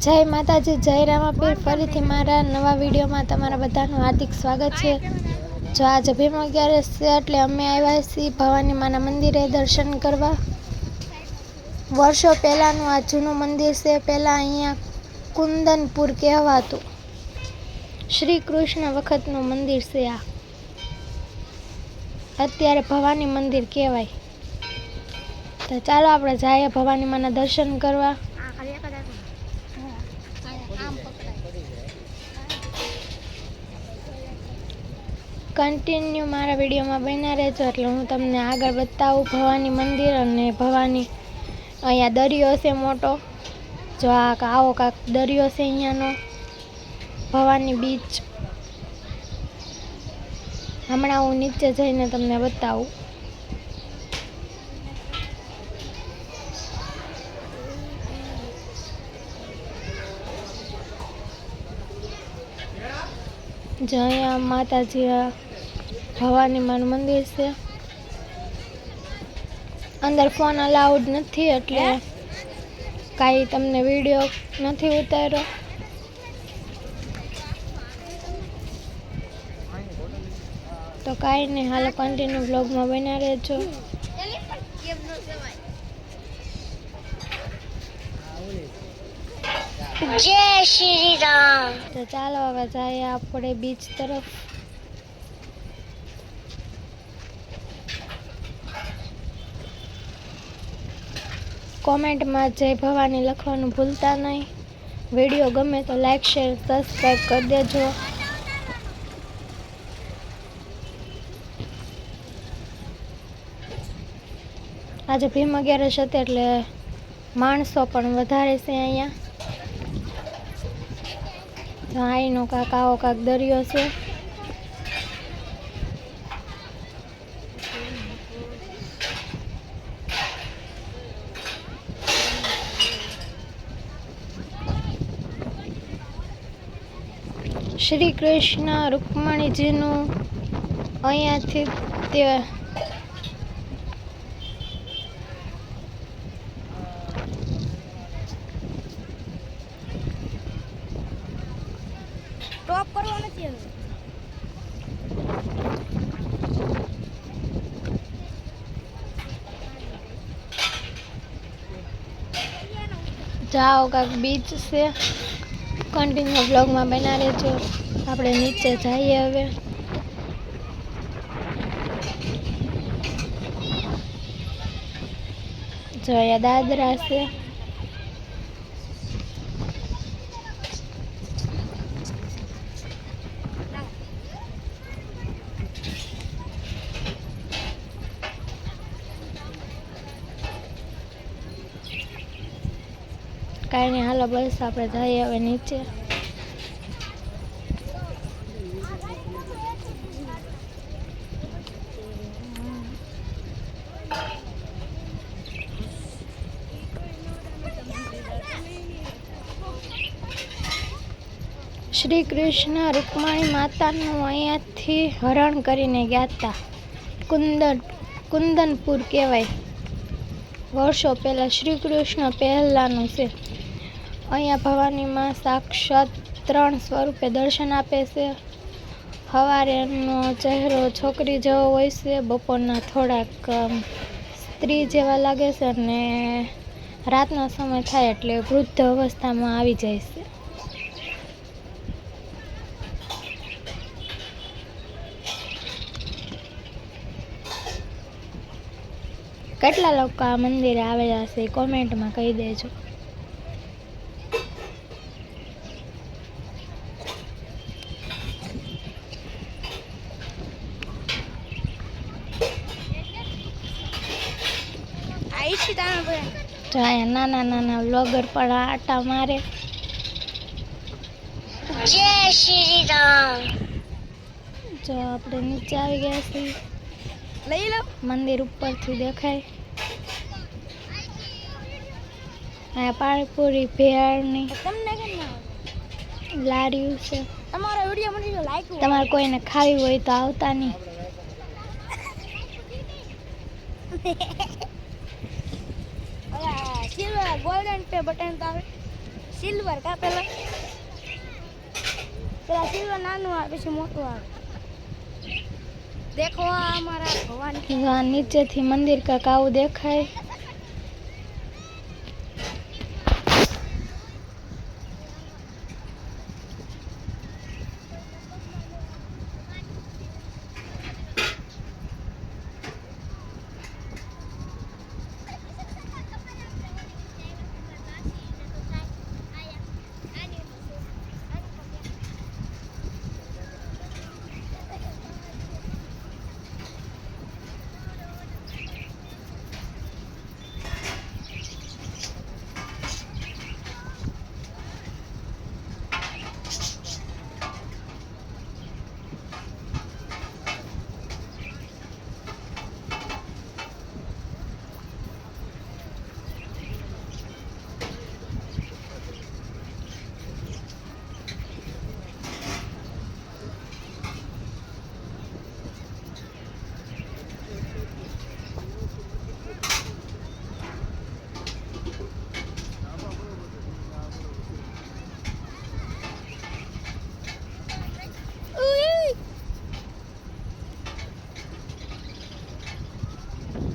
જય માતાજી, જય રામાપીર. ફરીથી મારા નવા વિડીયોમાં તમારા બધાનું હાર્દિક સ્વાગત છે. જો આજે ભીમ અગિયારસ છે એટલે અમે આવ્યા છીએ ભવાની માના મંદિરે દર્શન કરવા. વર્ષો પહેલાંનું આ જૂનું મંદિર છે, પહેલાં અહીંયા કુંદનપુર કહેવાતું. શ્રી કૃષ્ણ વખતનું મંદિર છે આ. અત્યારે ભવાની મંદિર કહેવાય. તો ચાલો આપણે જઈએ ભવાની માના દર્શન કરવા. કન્ટિન્યુ મારા વિડીયોમાં બન્યા રહેજો એટલે હું તમને આગળ બતાવું ભવાની મંદિર અને ભવાની અહીંયા દરિયો છે મોટો. જો આ આવો કાંક દરિયો છે અહીંયાનો, ભવાની બીચ હમણાં હું નીચે જઈને તમને બતાવું. જો અહીંયા માતાજી ભવાની માનું મંદિર છે. અંદર ફોન અલાઉડ નથી એટલે કાંઈ તમને વીડિયો નથી ઉતાર્યો. તો કાંઈ નહીં હાલો કન્ટિન્યુ બ્લોગમાં બન્યા રહેજો. જય શ્રી રામ. તો ચાલો હવે જઈએ આપણે બીચ તરફ. કોમેન્ટમાં જય ભવાની લખવાનું ભૂલતા નહીં. વીડિયો ગમે તો લાઈક શેર સબસ્ક્રાઈબ કરી દેજો. આજે ભીમ અગિયારસ હતી એટલે માણસો પણ વધારે છે અહીંયા. આઈનો કાંક આવો કાંક દરિયો છે. શ્રી કૃષ્ણ રૂકમણીજીનું અહીંયાથી તે ટોપ કરવો નથી હવે જાઓ કાંક બીચ છે. કન્ટિન્યુ બ્લોગમાં બના રહેજો. આપણે નીચે જઈએ હવે. જોયા દાદરા છે. કાંઈ નહીં, હાલો, બસ આપણે જઈએ હવે નીચે. શ્રી કૃષ્ણ રૂકમણી માતાનું અહીંયાથી હરણ કરીને ગયા હતા. કુંદન, કુંદનપુર કહેવાય. વર્ષો પહેલાં શ્રી કૃષ્ણ પહેલાંનું છે. અહીંયા ભવાનીમાં સાક્ષાત ત્રણ સ્વરૂપે દર્શન આપે છે. સવારેનો ચહેરો છોકરી જેવો હોય છે, બપોરના થોડાક સ્ત્રી જેવા લાગે છે અને રાતનો સમય થાય એટલે વૃદ્ધ અવસ્થામાં આવી જાય છે. કેટલા લોકો આ મંદિરે આવેલા છે? કોમેન્ટમાં કહી દેજો. જો અહીંયા નાના નાના વ્લોગર પણ આટા મારે. જય શ્રી રામ જો આપણે નીચે આવી ગયા છીએ. લઈ લો. મંદિર ઉપરથી દેખાય. અહીંયા પાણીપુરી ભેળની તમને ના છે. તમારો વીડિયો મને લાઈક તમારે કોઈને ખાવી હોય તો આવતા નહીં. સિલ્વર ગોલ્ડન પે બટન તો આવે. સિલ્વર કા પેલા? પેલા સિલ્વર નાનું આવે, પછી મોટું આવે. દેખો આ અમારા ભગવાન. નીચેથી મંદિર કાંક આવું દેખાય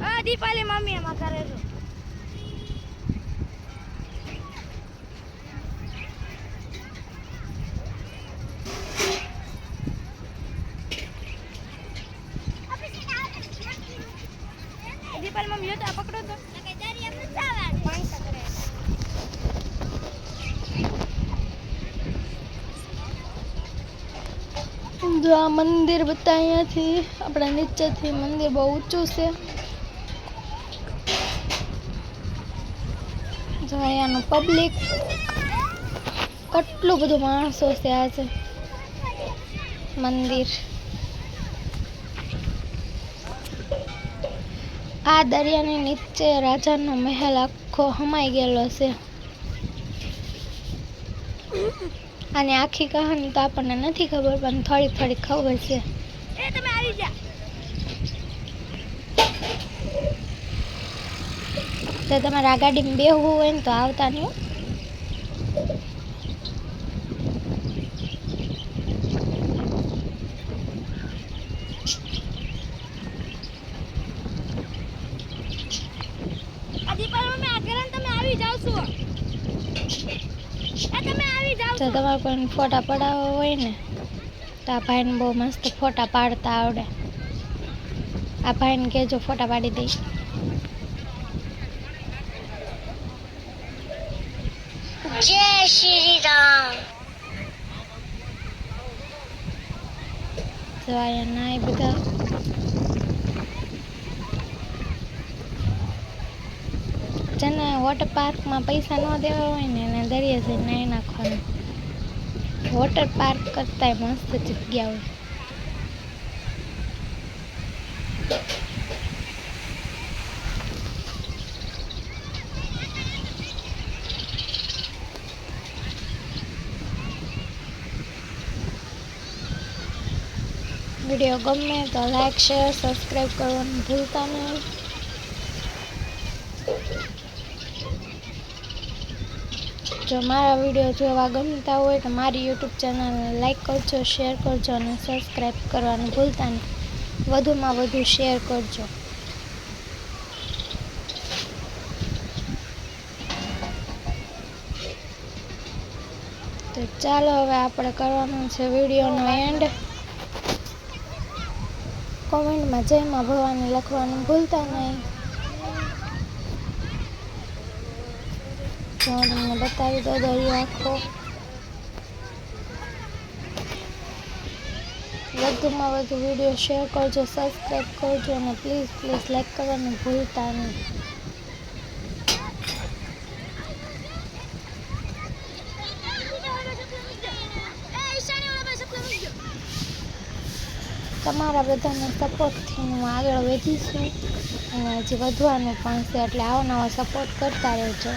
આ દીપાલી મમ્મી એમાં કરે છે દીપાલી મમ્મી લો તો આ પકડો તો પાણી પકડે જો આ મંદિર બતા અહીંયાથી આપણા નીચેથી મંદિર બહુ ઊંચું છે. જો અહીંયાનું પબ્લિક કેટલું બધું માણસો છે આજે મંદિર. આ દરિયાની નીચે રાજાનો મહેલ આખો હમાઈ ગયેલો છે. અને આખી કહાની તો આપણને નથી ખબર, પણ થોડી થોડી ખબર છે એ તમે આવી જા તો તમારે આ ગાડીમાં બેહવું હોય ને તો આવતા નહીં તો તમારે કોઈ ફોટા પડાવવા હોય ને તો આ ભાઈને બહુ મસ્ત ફોટા પાડતા આવડે. આ ભાઈને કહેજો ફોટા પાડી દઈ. જય શ્રી તો અહીંયા નાય બધા જેને વોટર પાર્કમાં પૈસા ન દેવા હોય ને એને દરિયે જઈને નાહી નાખવાનું. વોટર પાર્ક કરતાંય મસ્ત જગ્યા હોય. વીડિયો ગમે તો લાઈક, શેર સબસ્ક્રાઈબ કરવાનું ભૂલતા નહીં. જો મારા વીડિયો જોવા ગમતા હોય તો મારી યુટ્યુબ ચેનલને લાઈક કરજો, શેર કરજો અને સબસ્ક્રાઈબ કરવાનું ભૂલતા નહીં. વધુમાં વધુ શેર કરજો. તો ચાલો હવે આપણે કરવાનું છે વિડીયોનો એન્ડ કોમેન્ટમાં જય માં ભવાની લખવાનું ભૂલતા નહીં. જો તમને બતાવી દો દરિયો આખો. વધુમાં વધુ વીડિયો શેર કરજો સબસ્ક્રાઈબ કરજો અને પ્લીઝ પ્લીઝ લાઈક કરવાનું ભૂલતા નહીં. તમારા બધાના સપોર્ટથી હું આગળ વધી છું અને હજી વધવાનું પણ છે, એટલે આવો નવો સપોર્ટ કરતા રહેજો.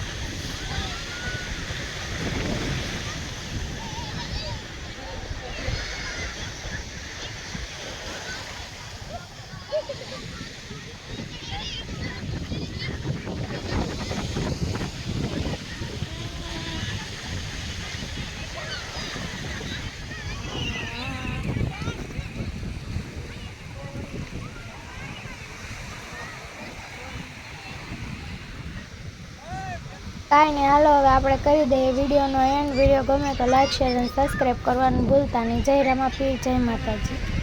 કાંઈ નહીં, હાલો હવે આપણે કરી દઈએ વિડીયોનો એન્ડ વીડિયો ગમે તો લાઈક શેર અને સબસ્ક્રાઈબ કરવાનું ભૂલતા નહીં. જય રામાપીર જય માતાજી.